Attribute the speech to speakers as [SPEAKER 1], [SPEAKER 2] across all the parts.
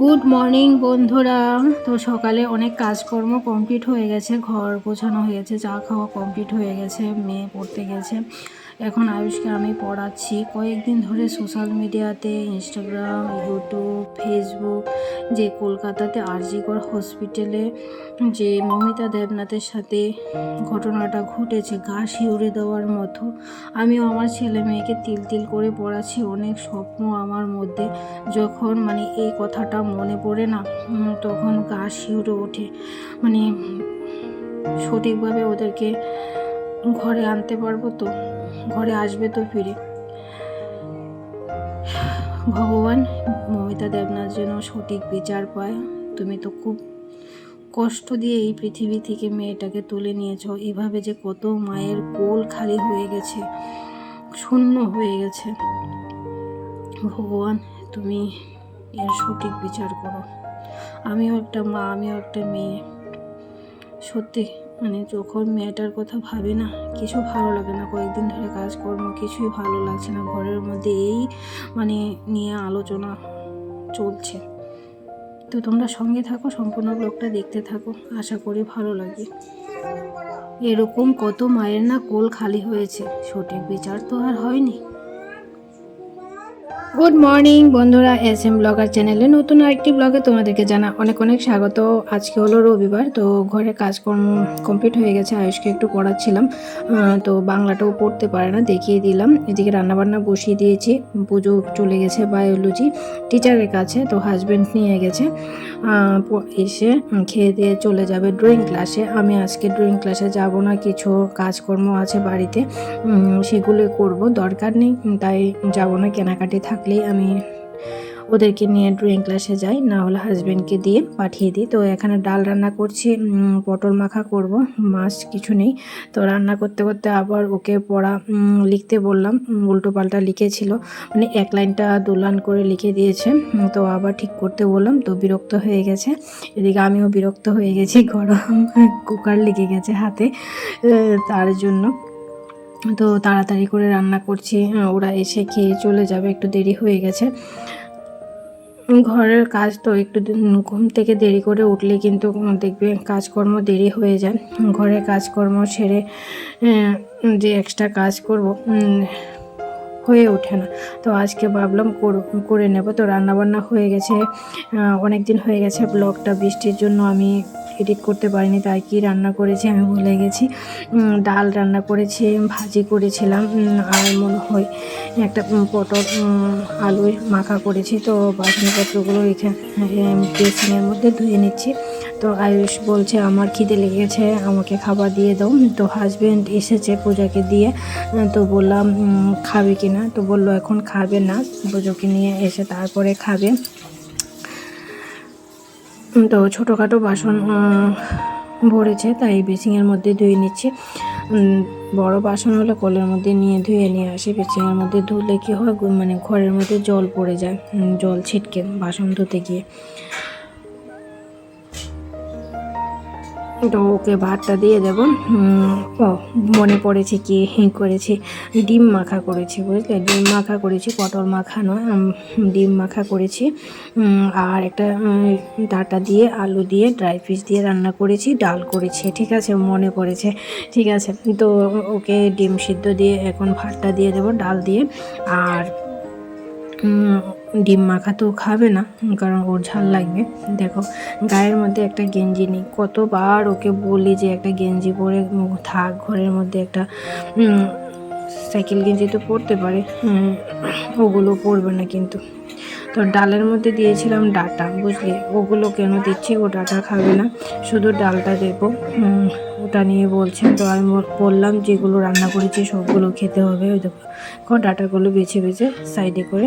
[SPEAKER 1] Good morning বন্ধুরা। তো সকালে অনেক কাজকর্ম কমপ্লিট হয়ে গেছে, ঘর গোছানো হয়ে গেছে, চা খাওয়া কমপ্লিট হয়ে গেছে, মেয়ে পড়তে গেছে। এখন আয়ুষকে আমি পড়াচ্ছি। কয়েকদিন ধরে সোশ্যাল মিডিয়াতে ইনস্টাগ্রাম ইউটিউব ফেসবুক যে কলকাতাতে আরজিকর হসপিটালে যে মমিতা দেবনাথের সাথে ঘটনাটা ঘটেছে, গা শিউরে দেওয়ার মতো। আমিও আমার ছেলে মেয়েকে তিল তিল করে পড়াচ্ছি, অনেক স্বপ্ন আমার মধ্যে। যখন মানে এই কথাটা মনে পড়ে না তখন গা শিউরে ওঠে। মানে সঠিকভাবে ওদেরকে ঘরে আনতে পারব তো? ঘরে আসবে তো ফিরে। ভগবান মমিতা দেবনাথ যেন সঠিক বিচার পায়। তুমি তো খুব কষ্ট দিয়ে এই পৃথিবী থেকে মেয়েটাকে তুলে নিয়েছো। এভাবে যে কত মায়ের কোল খালি হয়ে গেছে, শূন্য হয়ে গেছে। ভগবান, তুমি এর সঠিক বিচার করো। আমিও একটা মা, আমিও একটা মেয়ে। সত্যি মানে যখন মেয়েটার কথা ভাবে না, কিছু ভালো লাগে না। কয়েকদিন ধরে কাজকর্ম, কিছুই ভালো লাগছে না। ঘরের মধ্যে এই মানে নিয়ে আলোচনা চলছে। তো তোমরা সঙ্গে থাকো, সম্পূর্ণ ব্লগটা দেখতে থাকো। আশা করি ভালো লাগে। এরকম কত মায়ের না কোল খালি হয়েছে। সঠিক বিচার তো আর হয়নি। গুড মর্নিং বন্ধুরা এস এম ব্লগার চ্যানেলে নতুন আরেকটি ব্লগে তোমাদেরকে জানা অনেক অনেক স্বাগত। আজকে হলো রবিবার, তো ঘরে কাজকর্ম কমপ্লিট হয়ে গেছে, আয়ুষকে একটু পড়াচ্ছিলাম। তো বাংলাটাও পড়তে পারে না, দেখিয়ে দিলাম। এদিকে রান্নাবান্না বসিয়ে দিয়েছি, পুজো চলে গেছে বায়োলজি টিচারের কাছে, তো হাজব্যান্ড নিয়ে গেছে। এসে খেয়ে দিয়ে চলে যাবে ড্রয়িং ক্লাসে আমি আজকে ড্রয়িং ক্লাসে যাব না, কিছু কাজকর্ম আছে বাড়িতে। সেগুলো করব, দরকার নেই, তাই যাব না, কেনাকাটি থাকলেই আমি ওদেরকে নিয়ে ড্রয়িং ক্লাসে যাই, না হলে হাজব্যান্ডকে দিয়ে পাঠিয়ে দিই। তো এখানে ডাল রান্না করছি পটল মাখা করব, মাছ কিছু নেই। তো রান্না করতে করতে আবার ওকে পড়া লিখতে বললাম উল্টো পাল্টা লিখেছিল। মানে এক লাইনটা দু লাইন করে লিখে দিয়েছে। তো আবার ঠিক করতে বললাম, তো বিরক্ত হয়ে গেছে। এদিকে আমিও বিরক্ত হয়ে গেছি, গরম কুকার লেগে গেছে হাতে তার জন্য। তো তাড়াতাড়ি করে রান্না করছি। ওরা এসে খেয়ে চলে যাবে, একটু দেরি হয়ে গেছে। ঘরের কাজ তো একটু ঘুম থেকে দেরি করে উঠলে কিন্তু দেখবে কাজকর্ম দেরি হয়ে যায়। ঘরের কাজকর্ম সেরে যে এক্সট্রা কাজ করব হয়ে ওঠে না। তো আজকে ভাবলাম করে নেব। তো রান্নাবান্না হয়ে গেছে অনেক দিন হয়ে গেছে ব্লগটা বৃষ্টির জন্য আমি এডিট করতে পারিনি, তাই কি রান্না করেছি আমি ভুলে গেছি। ডাল রান্না করেছি, ভাজি করেছিলাম আর মনে হয় একটা পটল আলু মাখা করেছি। তো বাসনপত্রগুলো এখানে বেসিনের মধ্যে ধুয়ে নিচ্ছি। তো আয়ুষ বলছে, আমার খিদে লেগেছে, আমাকে খাবার দিয়ে দাও। তো হাজবেন্ড এসেছে পূজাকে দিয়ে। তো বললাম খাবে কি না? তো বলল, এখন খাবে না। পুজোকে নিয়ে এসে তারপরে খাবে। তো ছোটোখাটো বাসন ভরেছে, তাই বেসিংয়ের মধ্যে ধুয়ে নিচ্ছি। বড় বাসন হলে কলের মধ্যে নিয়ে ধুয়ে নিয়ে আসি, বেসিংয়ের মধ্যে ধুলে কী হয় মানে ঘরের মধ্যে জল পড়ে যায় জল ছিটকে বাসন ধুতে গিয়ে। তো ওকে ভাতটা দিয়ে দেবো। ও, মনে পড়েছে কি করেছি। ডিম মাখা করেছি, বুঝলে? ডিম মাখা করেছি, পটল মাখা নয় ডিম মাখা করেছি। আর একটা ডাটা দিয়ে, আলু দিয়ে ড্রাই ফিশ দিয়ে রান্না করেছি, ডাল করেছি, ঠিক আছে? মনে পড়েছে, ঠিক আছে? তো ওকে ডিম সিদ্ধ দিয়ে এখন ভাতটা দিয়ে দেবো, ডাল দিয়ে। আর ডিম মাখা তো খাবে না, কারণ ওর ঝাল লাগবে। দেখো, গায়ের মধ্যে একটা গেঞ্জি নেই। কতবার ওকে বলি যে একটা গেঞ্জি পরে থাক, ঘরের মধ্যে একটা সাইকেল গেঞ্জি তো পরতে পারে। ওগুলো পরবে না কিন্তু। তো ডালের মধ্যে দিয়েছিলাম ডাটা, বুঝলি? ওগুলো কেন দিচ্ছি? ও ডাটা খাবে না। শুধু ডালটা দেবো। ওটা নিয়ে বলছেন তো, আমি বললাম যেগুলো রান্না করেছি সবগুলো খেতে হবে। ওই দেখো, এখন ডাটাগুলো বেছে বেছে সাইডে করে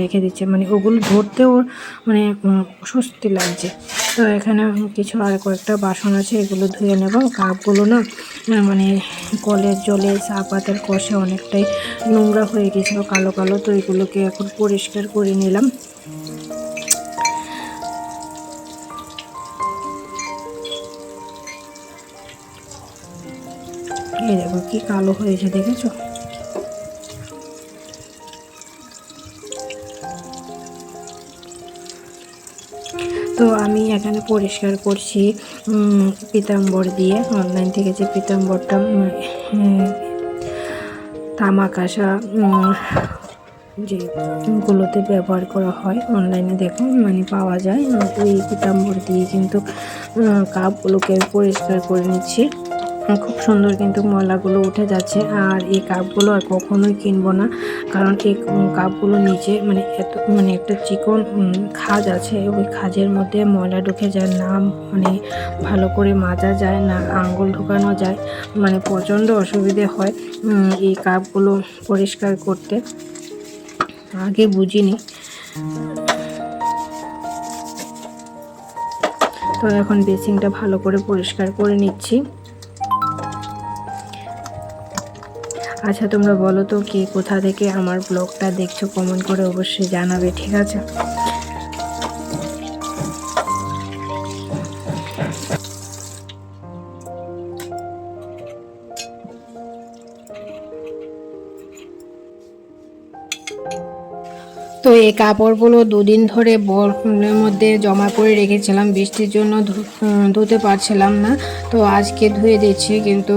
[SPEAKER 1] রেখে দিচ্ছে। মানে ওগুলো ধরতে ওর মানে স্বস্তি লাগছে। তো এখানে কিছু আর কয়েকটা বাসন আছে, এগুলো ধুয়ে নেব। কাপগুলো না মানে কলের জলে চা পাতার কষে অনেকটাই নোংরা হয়ে গেছিল, কালো কালো। তো এগুলোকে এখন পরিষ্কার করে নিলাম। এই দেখো কি কালো হয়েছে দেখেছ? তো আমি এখানে পরিষ্কার করছি পিতাম্বর দিয়ে অনলাইন থেকে যে পিতাম্বরটা তামাক আসা উম, যে গুলোতে ব্যবহার করা হয় অনলাইনে দেখো মানে পাওয়া যায়। ওই পিতাম্বর দিয়ে কিন্তু কাপগুলোকে পরিষ্কার করে নিচ্ছি। খুব সুন্দর কিন্তু ময়লাগুলো উঠে যাচ্ছে আর এই কাপগুলো আর কখনোই কিনবো না। কারণ এই কাপগুলো নিচে মানে এত মানে একটা চিকন খাজ আছে। ওই খাজের মধ্যে ময়লা ঢুকে যায় না মানে ভালো করে মাজা যায় না, আঙ্গুল ঢুকানো যায়। মানে প্রচণ্ড অসুবিধে হয় এই কাপগুলো পরিষ্কার করতে। আগে বুঝিনি। তো এখন বেসিংটা ভালো করে পরিষ্কার করে নিচ্ছি। আচ্ছা তোমরা বলো তো কে কোথা থেকে আমার ব্লগটা দেখছ? কমেন্ট করে অবশ্যই জানাবে, ঠিক আছে? তো এই কাপড়গুলো দুদিন ধরে বরফের মধ্যে জমা করে রেখেছিলাম। বৃষ্টির জন্য ধুতে পারছিলাম না। তো আজকে ধুয়ে দিচ্ছি, কিন্তু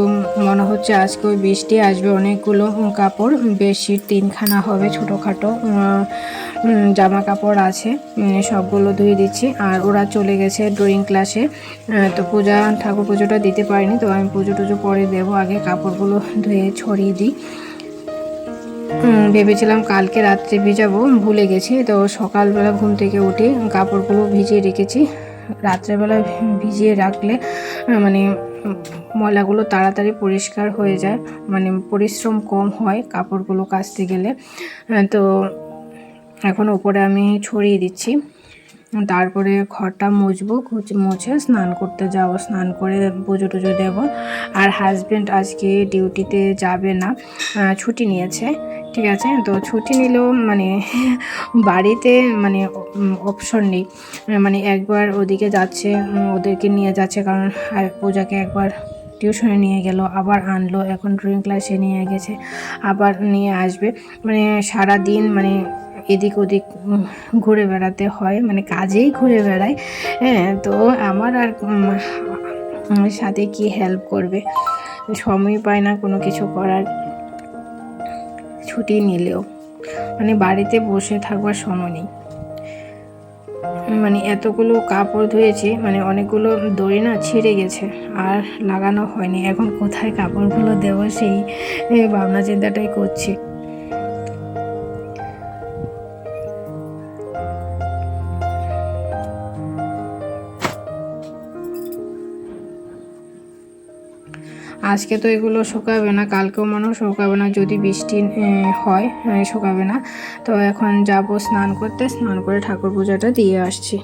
[SPEAKER 1] মনে হচ্ছে আজকে বৃষ্টি আসবে। অনেকগুলো কাপড় বেশি তিনখানা হবে ছোটোখাটো জামা কাপড় আছে সবগুলো ধুয়ে দিচ্ছি। আর ওরা চলে গেছে ড্রয়িং ক্লাসে তো পূজা, ঠাকুর পুজোটা দিতে পারিনি, তো আমি পুজো টুজো পরে দেবো। আগে কাপড়গুলো ধুয়ে ছড়িয়ে দিই। ভেবেছিলাম কালকে রাত্রে ভিজাবো, ভুলে গেছি। তো সকালবেলা ঘুম থেকে উঠে কাপড়গুলো ভিজিয়ে রেখেছি। রাত্রেবেলা ভিজিয়ে রাখলে মানে ময়লাগুলো তাড়াতাড়ি পরিষ্কার হয়ে যায় মানে পরিশ্রম কম হয় কাপড়গুলো কাচতে গেলে। তো এখন ওপরে আমি ছড়িয়ে দিচ্ছি। তারপরে ঘরটা মুছবো মুছে স্নান করতে যাব, স্নান করে পুজো টুজো দেবো। আর হাজব্যান্ড আজকে ডিউটিতে যাবে না ছুটি নিয়েছে। ঠিক আছে? তো ছুটি নিলেও মানে বাড়িতে মানে অপশন নেই। মানে একবার ওদিকে যাচ্ছে ওদেরকে নিয়ে যাচ্ছে, কারণ আর পূজাকে একবার টিউশনে নিয়ে গেল, আবার আনলো, এখন ড্রয়িং ক্লাসে নিয়ে গেছে, আবার নিয়ে আসবে। মানে সারা দিন মানে এদিক ওদিক ঘুরে বেড়াতে হয় মানে কাজেই ঘুরে বেড়ায়। হ্যাঁ তো আমার আর সাথে কি হেল্প করবে? সময় পায় না কোনো কিছু করার। ছুটি নিলেও। মানে বাড়িতে বসে থাকবার সময় নেই। মানে এতগুলো কাপড় ধুয়েছি মানে অনেকগুলো দড়ি না ছিঁড়ে গেছে, আর লাগানো হয়নি। এখন কোথায় কাপড়গুলো দেবো সেই ভাবনা চিন্তাটাই করছি। আজকে তো এগুলো শুকাবে না, কালকেও মনে হয় শুকাবে না, যদি বৃষ্টি হয় শুকাবে না। তো এখন যাব স্নান করতে, স্নান করে ঠাকুর পূজাটা দিয়ে আসছি।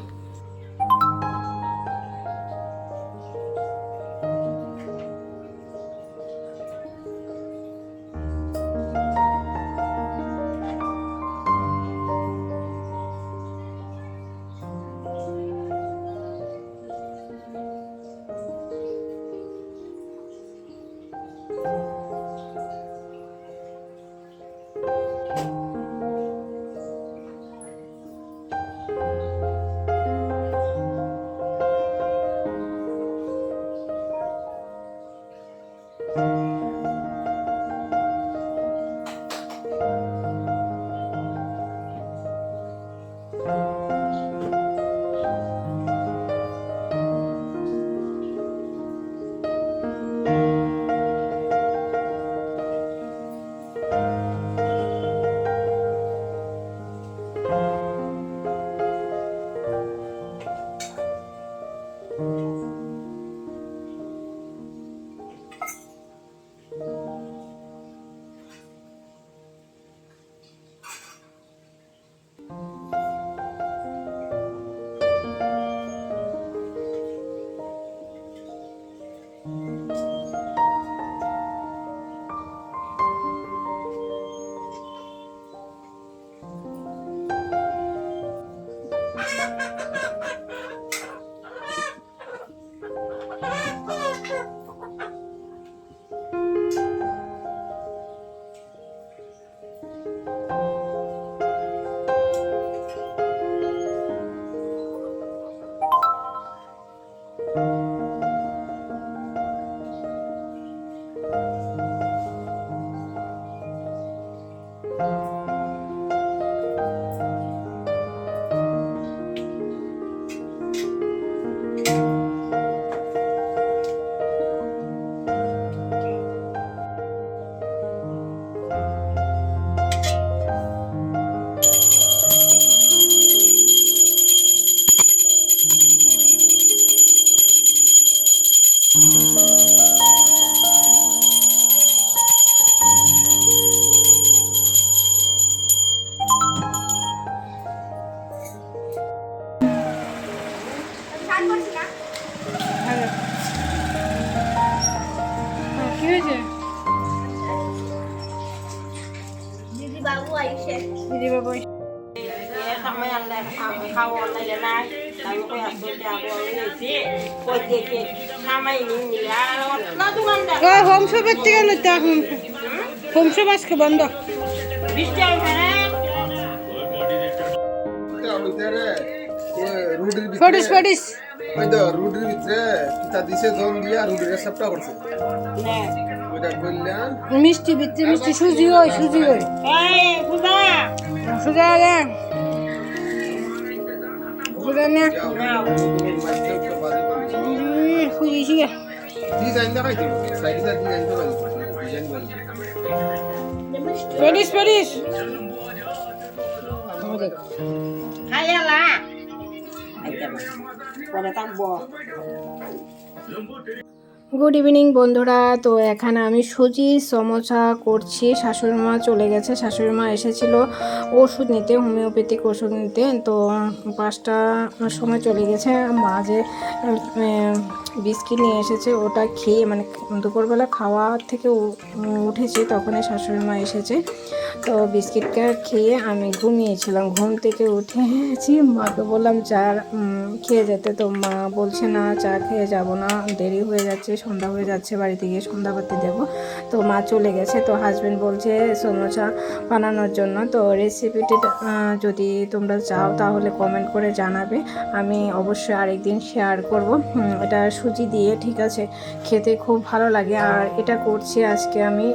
[SPEAKER 1] 嗯。হোম শপের থেকে লইতে এখন হোম শপ আজকে বন্ধ ফটিস
[SPEAKER 2] ভিতরে
[SPEAKER 1] ফটিস
[SPEAKER 2] ওই তো রুটির ভিতরে কিতা দিছে দম দিয়া রুটির সাপটা করছে
[SPEAKER 1] মিষ্টি বিত্তি মিষ্টি সুজি ওই সুজি ওই
[SPEAKER 3] এই বুদা
[SPEAKER 1] সুজি আগে সুজি নে
[SPEAKER 2] মাইতে তো বাজে বলছি
[SPEAKER 1] সুজি শিখে
[SPEAKER 2] ডিজাইন দেখাই দিও সাইডে ডিজাইন তো বাজে ডিজাইন বাজে
[SPEAKER 1] ফটিস ফটিস
[SPEAKER 3] খাইয়ালা পরে থাকব
[SPEAKER 1] গুড ইভিনিং বন্ধুরা। তো এখানে আমি সুজি, সমোসা করছি। শাশুড়ি মা চলে গেছে। শাশুড়ি মা এসেছিল ওষুধ নিতে, হোমিওপ্যাথিক ওষুধ নিতে। তো পাঁচটা সময় চলে গেছে। মাঝে বিস্কিট নিয়ে এসেছে, ওটা খেয়ে মানে দুপুরবেলা খাওয়া থেকে উঠেছি, তখনই শাশুড়ি মা এসেছে। তো বিস্কিটটা খেয়ে আমি ঘুমিয়েছিলাম। ঘুম থেকে উঠেছি মাকে বললাম, চা খেয়ে যেতে। তো মা বলছে, না, চা খেয়ে যাব না। দেরি হয়ে যাচ্ছে সন্ধ্যা হয়ে যাচ্ছে, বাড়িতে গিয়ে সন্ধ্যা সন্ধ্যাবাতি দেবো তো মা চলে গেছে, তো হাজব্যান্ড বলছে সমোসা বানানোর জন্য। তো রেসিপিটি যদি তোমরা চাও তাহলে কমেন্ট করে জানাবে। আমি অবশ্যই আরেকদিন শেয়ার করব। এটা সুজি দিয়ে, ঠিক আছে? খেতে খুব ভালো লাগে। আর এটা করছি আজকে আমি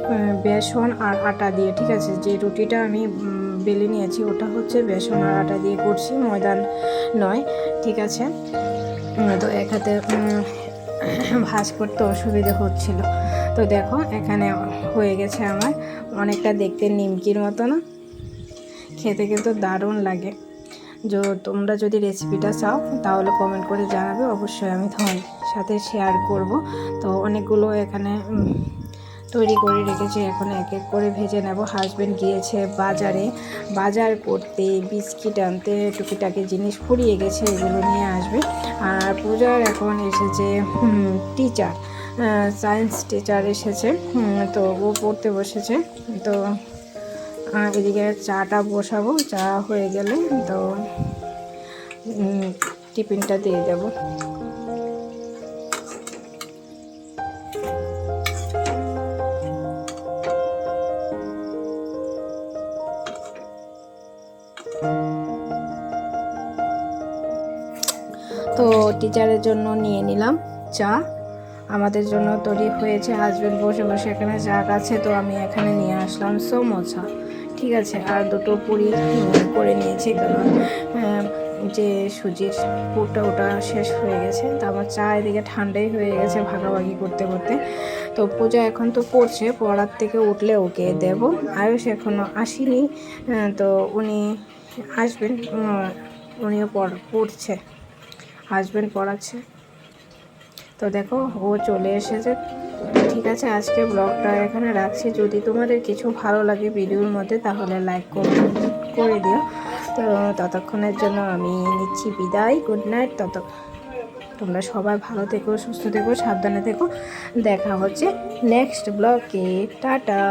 [SPEAKER 1] বেসন আর আটা দিয়ে, ঠিক আছে? যে রুটিটা আমি বেলে নিয়েছি, ওটা হচ্ছে বেসন আর আটা দিয়ে করছি ময়দান নয়, ঠিক আছে? তো এক হাতে ভাজ করতে অসুবিধে হচ্ছিল। তো দেখো, এখানে হয়ে গেছে আমার অনেকটা দেখতে নিমকির মতো না? খেতে কিন্তু দারুণ লাগে। যে, তোমরা যদি রেসিপিটা চাও, তাহলে কমেন্ট করে জানাবে। অবশ্যই আমি তোমার সাথে শেয়ার করব। তো অনেকগুলো এখানে তৈরি করে রেখেছি। এখন এক এক করে ভেজে নেব। হাজব্যান্ড গিয়েছে বাজারে। বাজার করতে বিস্কিট আনতে টুকিটাকি জিনিস ফুরিয়ে গেছে, এগুলো নিয়ে আসবে। আর পূজার এখন এসেছে টিচার সায়েন্স টিচার এসেছে। তো ও পড়তে বসেছে। তো এদিকে চাটা বসাবো। চা হয়ে গেলে তো টিফিনটা দিয়ে দেবো। তো টিচারের জন্য নিয়ে নিলাম চা। আমাদের জন্য তৈরি হয়েছে হাজবেন্ড বসে বসে এখানে চা আছে তো আমি এখানে নিয়ে আসলাম সো সমোসা। ঠিক আছে, আর দুটো পুরি করে নিয়েছি, কারণ যে সুজির পুরটা ওটা শেষ হয়ে গেছে, তো আমার চা এদিকে ঠান্ডাই হয়ে গেছে ভাগাভাগি করতে করতে। তো পূজা এখন তো পড়ছে পড়ার থেকে উঠলে ওকে দেব। আয়ুষ এখনও আসেনি তো উনি আসবেন উনিও পড়, পড়ছে। হাজবেন্ড পড়াচ্ছে। তো দেখো, ও চলে এসেছে। ঠিক আছে, আজকে ব্লগটা এখানে রাখছি। যদি তোমাদের কিছু ভালো লাগে ভিডিওর মধ্যে, তাহলে লাইক করে দিও। তো ততক্ষণের জন্য আমি নিচ্ছি বিদায়। গুড নাইট তত, তোমরা সবাই ভালো থেকো, সুস্থ থেকো, সাবধানে থেকো। দেখা হচ্ছে নেক্সট ব্লগে টাটা।